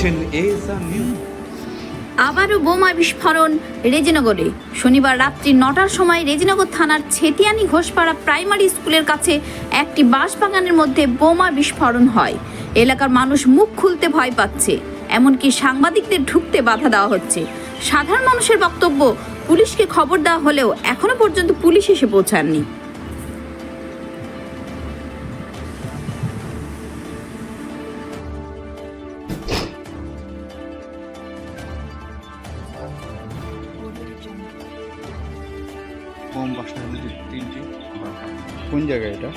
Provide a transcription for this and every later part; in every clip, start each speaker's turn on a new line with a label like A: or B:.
A: দেখছেন
B: আবারও বোমা বিস্ফোরণ রেজিনগরে। শনিবার রাত্রি নটার সময় রেজিনগর থানার ছেতিয়ানি ঘোষপাড়া প্রাইমারি স্কুলের কাছে একটি বাঁশবাগানের মধ্যে বোমা বিস্ফোরণ হয়। এলাকার মানুষ মুখ খুলতে ভয় পাচ্ছে, এমনকি সাংবাদিকদের ঢুকতে বাধা দেওয়া হচ্ছে। সাধারণ মানুষের বক্তব্য, পুলিশকে খবর দেওয়া হলেও এখনও পর্যন্ত পুলিশ এসে পৌঁছাননি।
A: কম বাসার মধ্যে তিনটি
C: কোন জায়গায় এটা?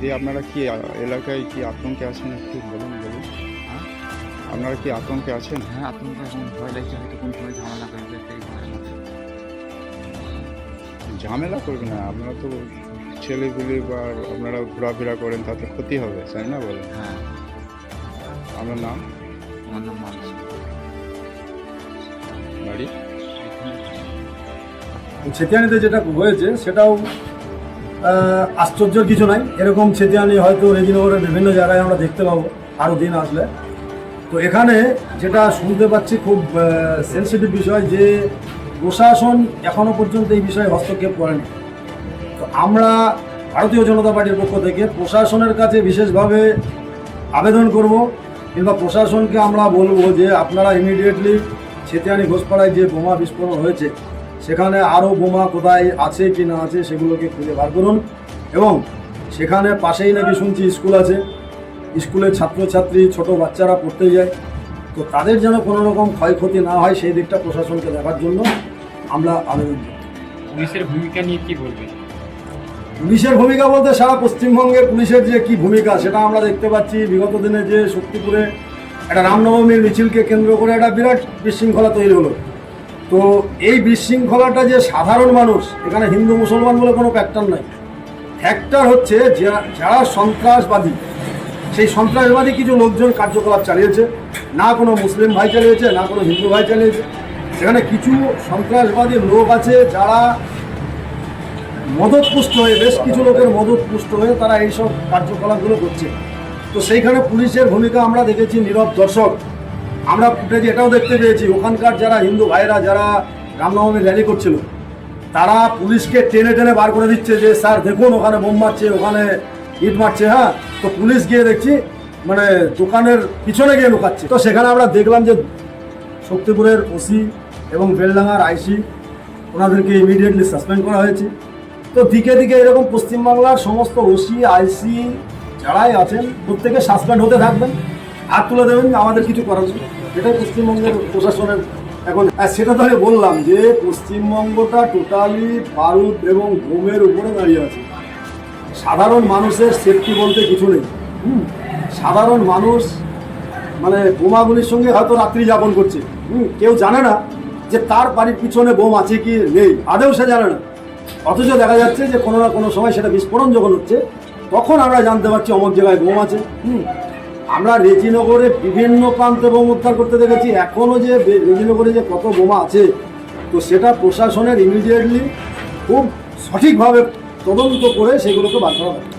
C: দিয়ে আপনারা কি এলাকায় কি আতঙ্কে আছেন একটু বলুন বলুন।
A: হ্যাঁ?
C: আপনারা কি আতঙ্কে আছেন?
A: হ্যাঁ আতঙ্ক এখন ভয় লাগছে হয়তো কোন সময় ঝামেলা করবে লাগছে।
C: ঝামেলা করবেন না আপনারা তো ছেলেগুলি বা আপনারা ঘোরাফেরা করেন তাতে ক্ষতি হবে তাই না বলেন?
A: হ্যাঁ।
C: আপনার নাম?
A: আমার নাম
C: বাড়ি?
D: ছেতিয়ানিতে যেটা হয়েছে, সেটাও আশ্চর্যের কিছু নাই। এরকম ছেতিয়ানি হয়তো রেজিনগরের বিভিন্ন জায়গায় আমরা দেখতে পাবো, আরও দিন আসলে। তো এখানে যেটা শুনতে পাচ্ছি খুব সেন্সিটিভ বিষয় যে প্রশাসন এখনও পর্যন্ত এই বিষয়ে হস্তক্ষেপ করেনি। তো আমরা ভারতীয় জনতা পার্টির পক্ষ থেকে প্রশাসনের কাছে বিশেষভাবে আবেদন করব, কিংবা প্রশাসনকে আমরা বলব যে আপনারা ইমিডিয়েটলি ছেতিয়ানি ঘোষপাড়ায় যে বোমা বিস্ফোরণ হয়েছে সেখানে আরও বোমা কোথায় আছে কি না আছে সেগুলোকে খুঁজে বার করুন। এবং সেখানে পাশেই নাকি শুনছি স্কুল আছে। স্কুলের ছাত্রছাত্রী ছোট বাচ্চারা পড়তে যায়। তো তাদের যেন কোনো রকম ক্ষয়ক্ষতি না হয় সেই দিকটা প্রশাসনকে দেখার জন্য আমরা আবেদন করি
E: পুলিশের ভূমিকা নিয়ে কি বলবেন?
D: পুলিশের ভূমিকা বলতে সারা পশ্চিমবঙ্গে পুলিশের যে কি ভূমিকা সেটা আমরা দেখতে পাচ্ছি। বিগত দিনে যে শক্তিপুরে একটা রামনবমীর মিছিলকে কেন্দ্র করে একটা বিরাট বিশৃঙ্খলা তৈরি হলো। তো এই বিশৃঙ্খলাটা যে সাধারণ মানুষ, এখানে হিন্দু মুসলমান বলে কোনো ফ্যাক্টর নাই। ফ্যাক্টর হচ্ছে যারা সন্ত্রাসবাদী, সেই সন্ত্রাসবাদী কিছু লোকজন কার্যকলাপ চালিয়েছে। না কোনো মুসলিম ভাই চালিয়েছে, না কোনো হিন্দু ভাই চালিয়েছে। সেখানে কিছু সন্ত্রাসবাদী লোক আছে যারা মদতপুষ্ট হয়ে, বেশ কিছু লোকের মদতপুষ্ট হয়ে তারা এইসব কার্যকলাপগুলো করছে। তো সেইখানে পুলিশের ভূমিকা আমরা দেখেছি নীরব দর্শক। আমরা ফুটেজে এটাও দেখতে পেয়েছি, ওখানকার যারা হিন্দু ভাইরা যারা রামনবমীর র্যালি করছিল, তারা পুলিশকে টেনে টেনে বার করে দিচ্ছে যে, স্যার, দেখুন, ওখানে বোম মারছে, ওখানে ইট মারছে হ্যাঁ? তো পুলিশ গিয়ে দেখছি মানে দোকানের পিছনে গিয়ে লুকাচ্ছে। তো সেখানে আমরা দেখলাম যে শক্তিপুরের ওসি এবং বেলডাঙ্গার আইসি ওনাদেরকে ইমিডিয়েটলি সাসপেন্ড করা হয়েছে। তো দিকে দিকে এরকম পশ্চিমবাংলার সমস্ত ওসি আইসি যারাই আছেন, প্রত্যেকে সাসপেন্ড হতে থাকবেন। হাত তুলে দেবেন আমাদের কিছু করার নেই এটাই পশ্চিমবঙ্গের প্রশাসনের এখন সেটা তো আমি বললাম যে পশ্চিমবঙ্গটা টোটালি বারুদ এবং বোমের উপরে দাঁড়িয়ে আছে। সাধারণ মানুষের সেফটি বলতে কিছু নেই। হুম, সাধারণ মানুষ মানে বোমাগুলির সঙ্গে হয়তো রাত্রি যাপন করছে। হুম, কেউ জানে না যে তার বাড়ির পিছনে বোম আছে কি নেই। আদেও সে জানে না। অথচ দেখা যাচ্ছে যে কোনো না কোনো সময় সেটা বিস্ফোরণ যখন হচ্ছে তখন আমরা জানতে পারছি অমুক জায়গায় বোম আছে। হুম। আমরা রেজিনগরে বিভিন্ন প্রান্তে বোম উদ্ধার করতে দেখেছি এখনও যে রেজিনগরে যে কত বোমা আছে, তো সেটা প্রশাসনের ইমিডিয়েটলি খুব সঠিকভাবে তদন্ত করে সেগুলোকে বার করা দরকার।